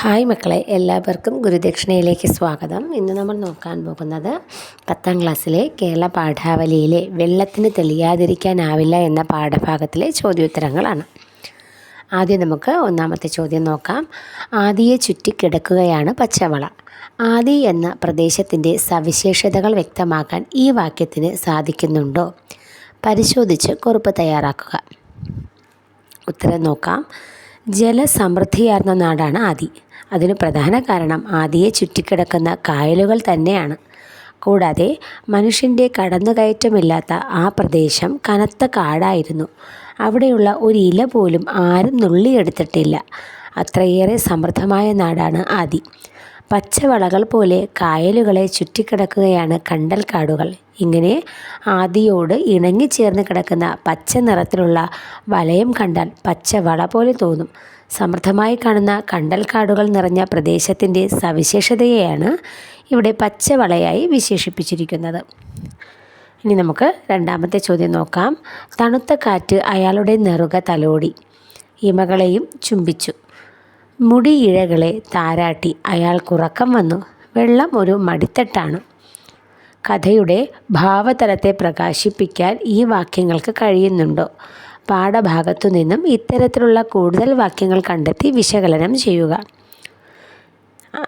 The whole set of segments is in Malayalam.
ഹായ് മക്കളെ എല്ലാവർക്കും ഗുരുദക്ഷിണയിലേക്ക് സ്വാഗതം. ഇന്ന് നമ്മൾ നോക്കാൻ പോകുന്നത് പത്താം ക്ലാസ്സിലെ കേരള പാഠാവലിയിലെ വെള്ളത്തിന് തെളിയാതിരിക്കാനാവില്ല എന്ന പാഠഭാഗത്തിലെ ചോദ്യോത്തരങ്ങളാണ്. ആദ്യം നമുക്ക് ഒന്നാമത്തെ ചോദ്യം നോക്കാം. ആദിയെ ചുറ്റിക്കിടക്കുകയാണ് പച്ചവള. ആദി എന്ന പ്രദേശത്തിന്റെ സവിശേഷതകൾ വ്യക്തമാക്കാൻ ഈ വാക്യത്തിന് സാധിക്കുന്നുണ്ടോ? പരിശോധിച്ച് കുറിപ്പ് തയ്യാറാക്കുക. ഉത്തരം നോക്കാം. ജലസമൃദ്ധിയാർന്ന നാടാണ് ആദി. അതിന് പ്രധാന കാരണം ആദിയെ ചുറ്റിക്കിടക്കുന്ന കായലുകൾ തന്നെയാണ്. കൂടാതെ മനുഷ്യന്റെ കടന്നുകയറ്റമില്ലാത്ത ആ പ്രദേശം കനത്ത കാടായിരുന്നു. അവിടെയുള്ള ഒരു ഇല പോലും ആരും നുള്ളിയെടുത്തിട്ടില്ല. അത്രയേറെ സമൃദ്ധമായ നാടാണ് ആദി. പച്ചവളകൾ പോലെ കായലുകളെ ചുറ്റിക്കിടക്കുകയാണ് കണ്ടൽക്കാടുകൾ ഇങ്ങനെ ആദിയോട് ഇണങ്ങി ഇണങ്ങിച്ചേർന്ന് കിടക്കുന്ന പച്ച നിറത്തിലുള്ള വലയം കണ്ടാൽ പച്ചവള പോലെ തോന്നും. സമൃദ്ധമായി കാണുന്ന കണ്ടൽക്കാടുകൾ നിറഞ്ഞ പ്രദേശത്തിന്റെ സവിശേഷതയെയാണ് ഇവിടെ പച്ചവളയായി വിശേഷിപ്പിച്ചിരിക്കുന്നത്. ഇനി നമുക്ക് രണ്ടാമത്തെ ചോദ്യം നോക്കാം. തണുത്ത കാറ്റ് അയാളുടെ നെറുക തലോടി. ഇമകളെയും ചുംബിച്ചു. മുടി ഇഴകളെ താരാട്ടി അയാൾക്കുറക്കം വന്നു. വെള്ളം ഒരു മടിത്തട്ടാണ്. കഥയുടെ ഭാവതലത്തെ പ്രകാശിപ്പിക്കാൻ ഈ വാക്യങ്ങൾക്ക് കഴിയുന്നുണ്ടോ? പാഠഭാഗത്തു നിന്നും ഇത്തരത്തിലുള്ള കൂടുതൽ വാക്യങ്ങൾ കണ്ടെത്തി വിശകലനം ചെയ്യുക.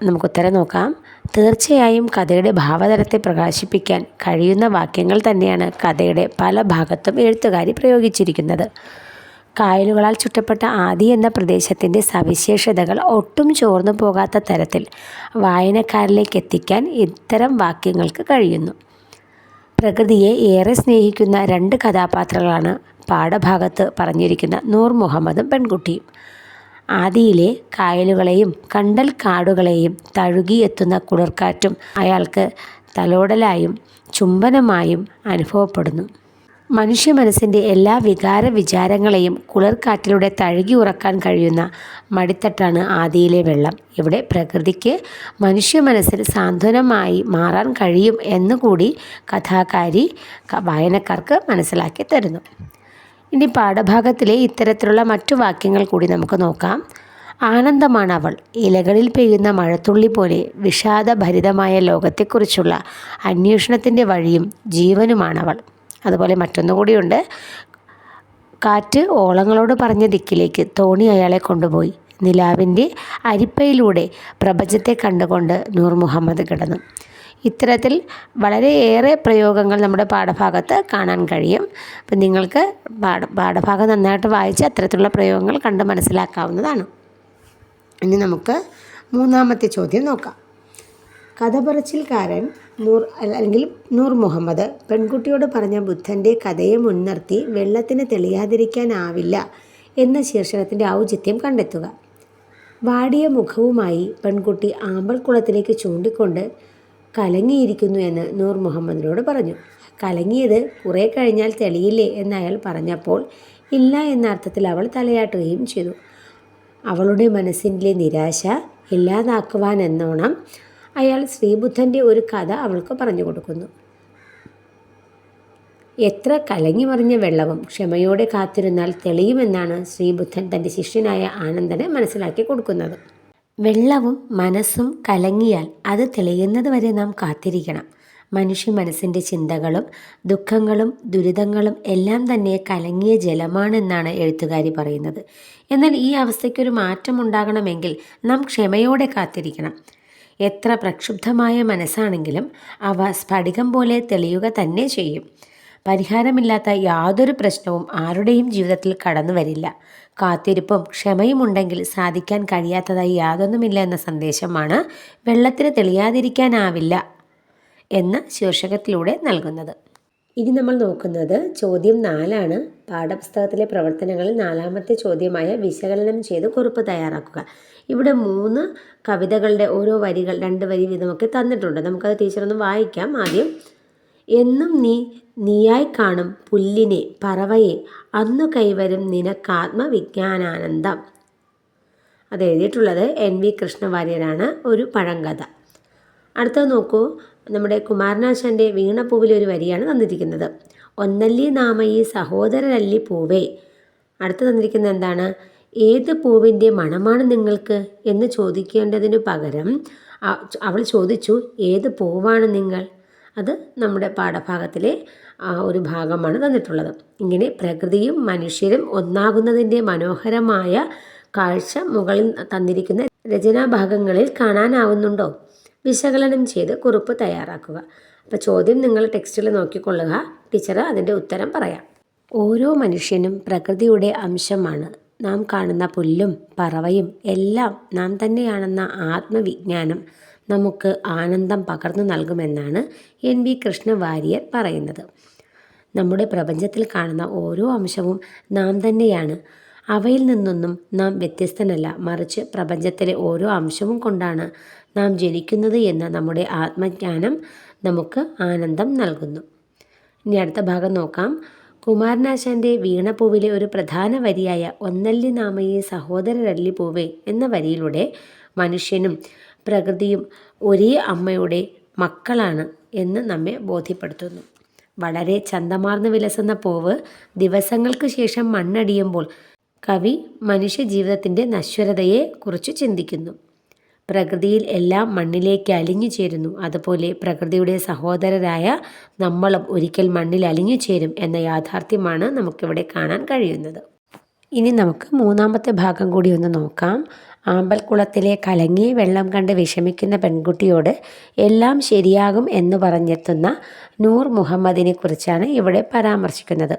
നമുക്ക് ഉത്തരം നോക്കാം. തീർച്ചയായും കഥയുടെ ഭാവതലത്തെ പ്രകാശിപ്പിക്കാൻ കഴിയുന്ന വാക്യങ്ങൾ തന്നെയാണ് കഥയുടെ പല ഭാഗത്തും എഴുത്തുകാരി പ്രയോഗിച്ചിരിക്കുന്നത്. കായലുകളാൽ ചുറ്റപ്പെട്ട ആദി എന്ന പ്രദേശത്തിന്റെ സവിശേഷതകൾ ഒട്ടും ചോർന്നു പോകാത്ത തരത്തിൽ വായനക്കാരിലേക്ക് എത്തിക്കാൻ ഇത്തരം വാക്യങ്ങൾക്ക് കഴിയുന്നു. പ്രകൃതിയെ ഏറെ സ്നേഹിക്കുന്ന രണ്ട് കഥാപാത്രങ്ങളാണ് പാഠഭാഗത്ത് പറഞ്ഞിരിക്കുന്ന നൂർ മുഹമ്മദും പെൺകുട്ടിയും. ആദിയിലെ കായലുകളെയും കണ്ടൽ കാടുകളെയും തഴുകിയെത്തുന്ന കുളിർക്കാറ്റും അയാൾക്ക് തലോടലായും ചുംബനമായും അനുഭവപ്പെടുന്നു. മനുഷ്യ മനസ്സിന്റെ എല്ലാ വികാര വിചാരങ്ങളെയും കുളിർക്കാറ്റിലൂടെ തഴുകി ഉറക്കാൻ കഴിയുന്ന മടിത്തട്ടാണ് ആദിയിലെ വെള്ളം. ഇവിടെ പ്രകൃതിക്ക് മനുഷ്യ മനസ്സിൽ സാന്ത്വനമായി മാറാൻ കഴിയും എന്നുകൂടി കഥാകാരി വായനക്കാർക്ക് മനസ്സിലാക്കി തരുന്നു. ഇനി പാഠഭാഗത്തിലെ ഇത്തരത്തിലുള്ള മറ്റു വാക്യങ്ങൾ കൂടി നമുക്ക് നോക്കാം. ആനന്ദമാണ് അവൾ ഇലകളിൽ പെയ്യുന്ന മഴത്തുള്ളി പോലെ വിഷാദഭരിതമായ ലോകത്തെക്കുറിച്ചുള്ള അന്വേഷണത്തിന്റെ വഴിയും ജീവനുമാണ് അവൾ അതുപോലെ മറ്റൊന്നു കൂടിയുണ്ട്. കാറ്റ് ഓളങ്ങളോട് പറഞ്ഞ ദിക്കിലേക്ക് തോണി അയാളെ കൊണ്ടുപോയി. നിലാവിന്റെ അരിപ്പയിലൂടെ പ്രപഞ്ചത്തെ കണ്ടുകൊണ്ട് നൂർ മുഹമ്മദ് കിടന്നു. ഇത്തരത്തിൽ വളരെയേറെ പ്രയോഗങ്ങൾ നമ്മുടെ പാഠഭാഗത്ത് കാണാൻ കഴിയും. അപ്പം നിങ്ങൾക്ക് പാഠ പാഠഭാഗം നന്നായിട്ട് വായിച്ച് അത്തരത്തിലുള്ള പ്രയോഗങ്ങൾ കണ്ട് മനസ്സിലാക്കാവുന്നതാണ്. ഇനി നമുക്ക് മൂന്നാമത്തെ ചോദ്യം നോക്കാം. കഥ പറച്ചിൽക്കാരൻ നൂർ അല്ലെങ്കിൽ നൂർ മുഹമ്മദ് പെൺകുട്ടിയോട് പറഞ്ഞ ബുദ്ധന്റെ കഥയെ മുൻനിർത്തി വെള്ളത്തിന് തെളിയാതിരിക്കാനാവില്ല എന്ന ശീർഷകത്തിന്റെ ഔചിത്യം കണ്ടെത്തുക. വാടിയ മുഖവുമായി പെൺകുട്ടി ആമ്പൽക്കുളത്തിലേക്ക് ചൂണ്ടിക്കൊണ്ട് കലങ്ങിയിരിക്കുന്നു എന്ന് നൂർ മുഹമ്മദിനോട് പറഞ്ഞു. കലങ്ങിയത് കുറേ കഴിഞ്ഞാൽ തെളിയില്ലേ എന്ന് അയാൾ പറഞ്ഞപ്പോൾ ഇല്ല എന്ന അർത്ഥത്തിൽ അവൾ തലയാട്ടുകയും ചെയ്തു. അവളുടെ മനസ്സിന്റെ നിരാശ ഇല്ലാതാക്കുവാൻ എന്നോണം അയാൾ ശ്രീബുദ്ധന്റെ ഒരു കഥ അവൾക്ക് പറഞ്ഞു കൊടുക്കുന്നു. എത്ര കലങ്ങി മറിഞ്ഞ വെള്ളവും ക്ഷമയോടെ കാത്തിരുന്നാൽ തെളിയുമെന്നാണ് ശ്രീബുദ്ധൻ തന്റെ ശിഷ്യനായ ആനന്ദനെ മനസ്സിലാക്കി കൊടുക്കുന്നത്. വെള്ളവും മനസ്സും കലങ്ങിയാൽ അത് തെളിയുന്നത് വരെ നാം കാത്തിരിക്കണം. മനുഷ്യ മനസ്സിന്റെ ചിന്തകളും ദുഃഖങ്ങളും ദുരിതങ്ങളും എല്ലാം തന്നെ കലങ്ങിയ ജലമാണെന്നാണ് എഴുത്തുകാരി പറയുന്നത്. എന്നാൽ ഈ അവസ്ഥയ്ക്കൊരു മാറ്റം ഉണ്ടാകണമെങ്കിൽ നാം ക്ഷമയോടെ കാത്തിരിക്കണം. എത്ര പ്രക്ഷുബ്ധമായ മനസ്സാണെങ്കിലും അവ സ്ഫടികം പോലെ തെളിയുക തന്നെ ചെയ്യും. പരിഹാരമില്ലാത്ത യാതൊരു പ്രശ്നവും ആരുടെയും ജീവിതത്തിൽ കടന്നു വരില്ല. കാത്തിരിപ്പും ക്ഷമയും ഉണ്ടെങ്കിൽ സാധിക്കാൻ കഴിയാത്തതായി യാതൊന്നുമില്ല എന്ന സന്ദേശമാണ് വെള്ളത്തിന് തെളിയാതിരിക്കാനാവില്ല എന്ന ശീർഷകത്തിലൂടെ നൽകുന്നത്. ഇനി നമ്മൾ നോക്കുന്നത് ചോദ്യം നാലാണ്. പാഠപുസ്തകത്തിലെ പ്രവർത്തനങ്ങളിൽ നാലാമത്തെ ചോദ്യമായ വിശകലനം ചെയ്ത് കുറിപ്പ് തയ്യാറാക്കുക. ഇവിടെ മൂന്ന് കവിതകളുടെ ഓരോ വരികൾ രണ്ട് വരി വീതമൊക്കെ തന്നിട്ടുണ്ട്. നമുക്കത് ടീച്ചറൊന്ന് വായിക്കാം. ആദ്യം എന്നും നീ നീയായി കാണും പുല്ലിനെ പറവയെ. അന്നു കൈവരും നിനക്കാത്മവിജ്ഞാനാനന്ദം അത് എഴുതിയിട്ടുള്ളത് എൻ വി കൃഷ്ണവാര്യരാണ്. ഒരു പഴങ്കഥ. അടുത്തത് നോക്കൂ. നമ്മുടെ കുമാരനാശാന്റെ വീണപ്പൂവിലെ ഒരു വരിയാണ് തന്നിരിക്കുന്നത്. ഒന്നല്ലി നാമയി സഹോദരനല്ലി പൂവേ. അടുത്ത് തന്നിരിക്കുന്നത് എന്താണ്? ഏത് പൂവിന്റെ മണമാണ് നിങ്ങൾക്ക് എന്ന് ചോദിക്കേണ്ടതിനു പകരം അവൾ ചോദിച്ചു ഏത് പൂവാണ് നിങ്ങൾ? അത് നമ്മുടെ പാഠഭാഗത്തിലെ ഒരു ഭാഗമാണ് തന്നിട്ടുള്ളത്. ഇങ്ങനെ പ്രകൃതിയും മനുഷ്യരും ഒന്നാകുന്നതിന്റെ മനോഹരമായ കാഴ്ച മുകളിൽ തന്നിരിക്കുന്ന രചനാഭാഗങ്ങളിൽ കാണാനാവുന്നുണ്ടോ? വിശകലനം ചെയ്ത് കുറിപ്പ് തയ്യാറാക്കുക. അപ്പോൾ ചോദ്യം നിങ്ങൾ ടെക്സ്റ്റിൽ നോക്കിക്കൊള്ളുക. ടീച്ചർ അതിന്റെ ഉത്തരം പറയാം. ഓരോ മനുഷ്യനും പ്രകൃതിയുടെ അംശമാണ്. നാം കാണുന്ന പുല്ലും പറവയും എല്ലാം നാം തന്നെയാണെന്ന ആത്മവിജ്ഞാനം നമുക്ക് ആനന്ദം പകർന്നു നൽകുമെന്നാണ് എൻ വി കൃഷ്ണ വാര്യർ പറയുന്നത്. നമ്മുടെ പ്രപഞ്ചത്തിൽ കാണുന്ന ഓരോ അംശവും നാം തന്നെയാണ്. അവയിൽ നിന്നൊന്നും നാം വ്യത്യസ്തനല്ല. മറിച്ച് പ്രപഞ്ചത്തിലെ ഓരോ അംശവും കൊണ്ടാണ് നാം ജനിക്കുന്നത് എന്ന നമ്മുടെ ആത്മജ്ഞാനം നമുക്ക് ആനന്ദം നൽകുന്നു. ഇനി അടുത്ത ഭാഗം നോക്കാം. കുമാരനാശാന്റെ വീണപ്പൂവിലെ ഒരു പ്രധാന വരിയായ ഒന്നല്ലി നാമയെ സഹോദരരല്ലി പൂവേ എന്ന വരിയിലൂടെ മനുഷ്യനും പ്രകൃതിയും ഒരേ അമ്മയുടെ മക്കളാണ് എന്ന് നമ്മെ ബോധ്യപ്പെടുത്തുന്നു. വളരെ ചന്തമാർന്ന് വിലസുന്ന പൂവ് ദിവസങ്ങൾക്ക് ശേഷം മണ്ണടിയുമ്പോൾ കവി മനുഷ്യജീവിതത്തിന്റെ നശ്വരതയെ കുറിച്ച് ചിന്തിക്കുന്നു. പ്രകൃതിയിൽ എല്ലാം മണ്ണിലേക്ക് അലിഞ്ഞു ചേരുന്നു. അതുപോലെ പ്രകൃതിയുടെ സഹോദരരായ നമ്മളും ഒരിക്കൽ മണ്ണിൽ അലിഞ്ഞു ചേരും എന്ന യാഥാർത്ഥ്യമാണ് നമുക്കിവിടെ കാണാൻ കഴിയുന്നത്. ഇനി നമുക്ക് മൂന്നാമത്തെ ഭാഗം കൂടി ഒന്ന് നോക്കാം. ആമ്പൽക്കുളത്തിലെ കലങ്ങിയ വെള്ളം കണ്ട് വിഷമിക്കുന്ന പെൺകുട്ടിയോട് എല്ലാം ശരിയാകും എന്ന് പറഞ്ഞെത്തുന്ന നൂർ മുഹമ്മദിനെ കുറിച്ചാണ് ഇവിടെ പരാമർശിക്കുന്നത്.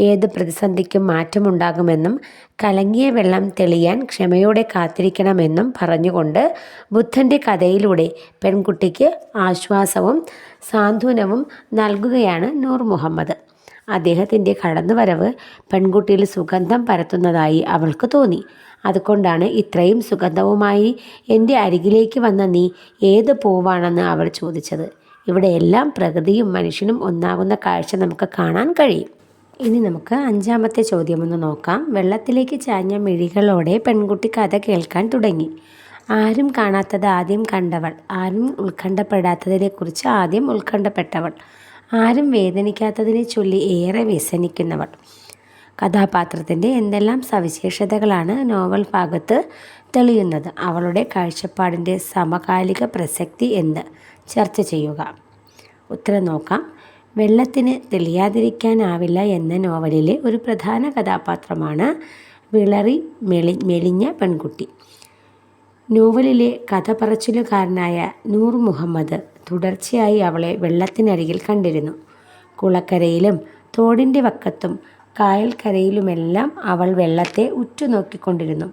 ഏത് പ്രതിസന്ധിക്കും മാറ്റമുണ്ടാകുമെന്നും കലങ്ങിയ വെള്ളം തെളിയാൻ ക്ഷമയോടെ കാത്തിരിക്കണമെന്നും പറഞ്ഞുകൊണ്ട് ബുദ്ധന്റെ കഥയിലൂടെ പെൺകുട്ടിക്ക് ആശ്വാസവും സാന്ത്വനവും നൽകുകയാണ് നൂർ മുഹമ്മദ്. അദ്ദേഹത്തിന്റെ കടന്നുവരവ് പെൺകുട്ടിയിൽ സുഗന്ധം പരത്തുന്നതായി അവൾക്ക് തോന്നി. അതുകൊണ്ടാണ് ഇത്രയും സുഗന്ധവുമായി എന്റെ അരികിലേക്ക് വന്ന നീ ഏത് പൂവാണെന്ന് അവൾ ചോദിച്ചത്. ഇവിടെയെല്ലാം പ്രകൃതിയും മനുഷ്യനും ഒന്നാകുന്ന കാഴ്ച നമുക്ക് കാണാൻ കഴിയും. ഇനി നമുക്ക് അഞ്ചാമത്തെ ചോദ്യം ഒന്ന് നോക്കാം. വെള്ളത്തിലേക്ക് ചാഞ്ഞ മിഴികളോടെ പെൺകുട്ടി കഥ കേൾക്കാൻ തുടങ്ങി. ആരും കാണാത്തത് ആദ്യം കണ്ടവൾ. ആരും ഉത്കണ്ഠപ്പെടാത്തതിനെക്കുറിച്ച് ആദ്യം ഉത്കണ്ഠപ്പെട്ടവൾ. ആരും വേദനിക്കാത്തതിനെ ചൊല്ലി ഏറെ വ്യസനിക്കുന്നവർ കഥാപാത്രത്തിന്റെ എന്തെല്ലാം സവിശേഷതകളാണ് നോവൽ ഭാഗത്ത് തെളിയുന്നത്? അവളുടെ കാഴ്ചപ്പാടിന്റെ സമകാലിക പ്രസക്തി എന്ന് ചർച്ച ചെയ്യുക. ഉത്തരം നോക്കാം. വെള്ളത്തിന് തെളിയാതിരിക്കാനാവില്ല എന്ന നോവലിലെ ഒരു പ്രധാന കഥാപാത്രമാണ് വിളറി മെളി മെലിഞ്ഞ പെൺകുട്ടി. നോവലിലെ കഥ പറച്ചിലുകാരനായ നൂർ മുഹമ്മദ് തുടർച്ചയായി അവളെ വെള്ളത്തിനരികിൽ കണ്ടിരുന്നു. കുളക്കരയിലും തോടിന്റെ വക്കത്തും കായൽക്കരയിലുമെല്ലാം അവൾ വെള്ളത്തെ ഉറ്റുനോക്കിക്കൊണ്ടിരുന്നു.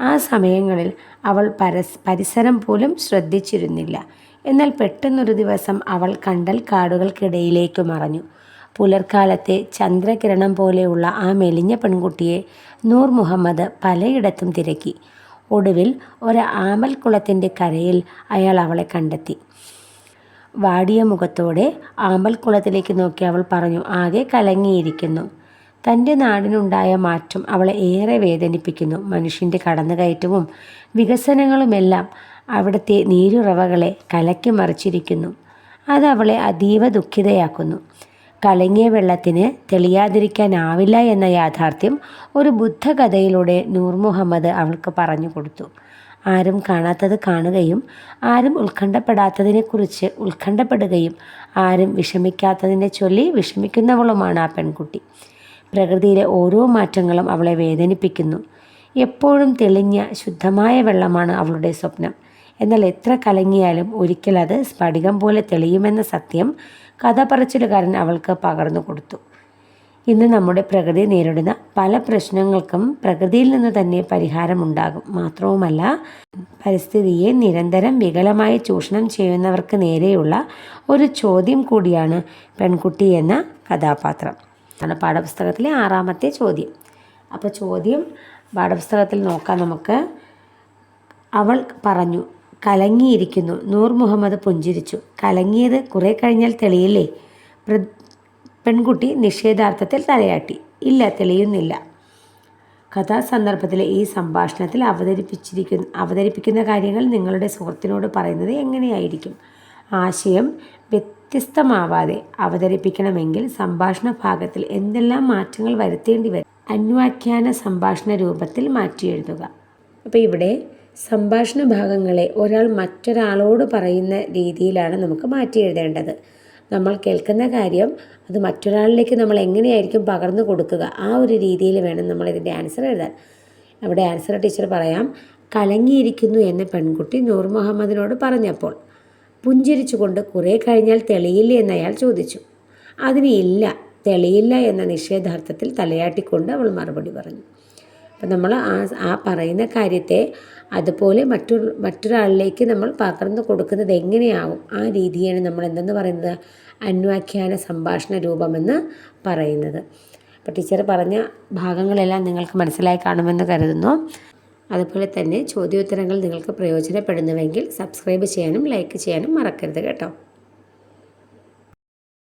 ആ സമയങ്ങളിൽ അവൾ പരസ് പരിസരം പോലും ശ്രദ്ധിച്ചിരുന്നില്ല. എന്നാൽ പെട്ടെന്നൊരു ദിവസം അവൾ കണ്ടൽ കാടുകൾക്കിടയിലേക്ക് മറഞ്ഞു. പുലർക്കാലത്തെ ചന്ദ്രകിരണം പോലെയുള്ള ആ മെലിഞ്ഞ പെൺകുട്ടിയെ നൂർ മുഹമ്മദ് പലയിടത്തും തിരക്കി. ഒടുവിൽ ഒരു ആമ്പൽക്കുളത്തിന്റെ കരയിൽ അയാൾ അവളെ കണ്ടെത്തി. വാടിയ മുഖത്തോടെ ആമ്പൽക്കുളത്തിലേക്ക് നോക്കി അവൾ പറഞ്ഞു ആകെ കലങ്ങിയിരിക്കുന്നു. തന്റെ നാടിനുണ്ടായ മാറ്റം അവളെ ഏറെ വേദനിപ്പിക്കുന്നു. മനുഷ്യന്റെ കടന്നുകയറ്റവും വികസനങ്ങളുമെല്ലാം അവിടുത്തെ നീരുറവകളെ കലക്കി മറിച്ചിരിക്കുന്നു. അത് അവളെ അതീവ ദുഃഖിതയാക്കുന്നു. കലങ്ങിയ വെള്ളത്തിന് തെളിയാതിരിക്കാനാവില്ല എന്ന യാഥാർത്ഥ്യം ഒരു ബുദ്ധകഥയിലൂടെ നൂർ മുഹമ്മദ് അവൾക്ക് പറഞ്ഞു കൊടുത്തു. ആരും കാണാത്തത് കാണുകയും ആരും ഉത്കണ്ഠപ്പെടാത്തതിനെക്കുറിച്ച് ഉത്കണ്ഠപ്പെടുകയും ആരും വിഷമിക്കാത്തതിനെ ചൊല്ലി വിഷമിക്കുന്നവളുമാണ് ആ പെൺകുട്ടി. പ്രകൃതിയിലെ ഓരോ മാറ്റങ്ങളും അവളെ വേദനിപ്പിക്കുന്നു. എപ്പോഴും തെളിഞ്ഞ ശുദ്ധമായ വെള്ളമാണ് അവളുടെ സ്വപ്നം. എന്നാൽ എത്ര കലങ്ങിയാലും ഒരിക്കൽ അത് സ്ഫടികം പോലെ തെളിയുമെന്ന സത്യം കഥ പറച്ചിലുകാരൻ അവൾക്ക് പകർന്നു കൊടുത്തു. ഇന്ന് നമ്മുടെ പ്രകൃതി നേരിടുന്ന പല പ്രശ്നങ്ങൾക്കും പ്രകൃതിയിൽ നിന്ന് തന്നെ പരിഹാരമുണ്ടാകും. മാത്രവുമല്ല പരിസ്ഥിതിയെ നിരന്തരം വികലമായി ചൂഷണം ചെയ്യുന്നവർക്ക് നേരെയുള്ള ഒരു ചോദ്യം കൂടിയാണ് പെൺകുട്ടി എന്ന കഥാപാത്രം. അതാണ് പാഠപുസ്തകത്തിലെ ആറാമത്തെ ചോദ്യം. അപ്പോൾ ചോദ്യം പാഠപുസ്തകത്തിൽ നോക്കാം നമുക്ക്. അവൾ പറഞ്ഞു കലങ്ങിയിരിക്കുന്നു. നൂർ മുഹമ്മദ് പുഞ്ചിരിച്ചു. കലങ്ങിയത് കുറേ കഴിഞ്ഞാൽ തെളിയില്ലേ? പെൺകുട്ടി നിഷേധാർത്ഥത്തിൽ തലയാട്ടി. ഇല്ല തെളിയുന്നില്ല. കഥാസന്ദർഭത്തിലെ ഈ സംഭാഷണത്തിൽ അവതരിപ്പിച്ചിരിക്കുന്ന അവതരിപ്പിക്കുന്ന കാര്യങ്ങൾ നിങ്ങളുടെ സുഹൃത്തിനോട് പറയുന്നത് എങ്ങനെയായിരിക്കും? ആശയം വ്യത്യസ്തമാവാതെ അവതരിപ്പിക്കണമെങ്കിൽ സംഭാഷണ ഭാഗത്തിൽ എന്തെല്ലാം മാറ്റങ്ങൾ വരുത്തേണ്ടി വരും? അന്വാഖ്യാന സംഭാഷണ രൂപത്തിൽ മാറ്റിയെഴുതുക അപ്പോൾ ഇവിടെ സംഭാഷണ ഭാഗങ്ങളെ ഒരാൾ മറ്റൊരാളോട് പറയുന്ന രീതിയിലാണ് നമുക്ക് മാറ്റി എഴുതേണ്ടത്. നമ്മൾ കേൾക്കുന്ന കാര്യം അത് മറ്റൊരാളിലേക്ക് നമ്മൾ എങ്ങനെയായിരിക്കും പകർന്നു കൊടുക്കുക ആ ഒരു രീതിയിൽ വേണം നമ്മൾ ഇതിന്റെ ആൻസർ എഴുതാൻ. അവിടെ ആൻസർ ടീച്ചർ പറയാം കലങ്ങിയിരിക്കുന്നു എന്ന പെൺകുട്ടി നൂർ മുഹമ്മദിനോട് പറഞ്ഞപ്പോൾ. പുഞ്ചിരിച്ചുകൊണ്ട് കുറേ കഴിഞ്ഞാൽ തെളിയില്ലേ എന്ന് അയാൾ ചോദിച്ചു. അതിന് ഇല്ല തെളിയില്ല എന്ന നിഷേധാർത്ഥത്തിൽ തലയാട്ടിക്കൊണ്ട് അവൾ മറുപടി പറഞ്ഞു. അപ്പം നമ്മൾ ആ ആ പറയുന്ന കാര്യത്തെ അതുപോലെ മറ്റൊരു മറ്റൊരാളിലേക്ക് നമ്മൾ പകർന്നു കൊടുക്കുന്നത് എങ്ങനെയാവും? ആ രീതിയാണ് നമ്മൾ എന്തെന്ന് പറയുന്നത്? അന്വാഖ്യാന സംഭാഷണ രൂപമെന്ന് പറയുന്നത്. അപ്പോൾ ടീച്ചർ പറഞ്ഞ ഭാഗങ്ങളെല്ലാം നിങ്ങൾക്ക് മനസ്സിലായി കാണുമെന്ന് കരുതുന്നു. അതുപോലെ തന്നെ ചോദ്യോത്തരങ്ങൾ നിങ്ങൾക്ക് പ്രയോജനപ്പെടുന്നുവെങ്കിൽ സബ്സ്ക്രൈബ് ചെയ്യാനും ലൈക്ക് ചെയ്യാനും മറക്കരുത് കേട്ടോ.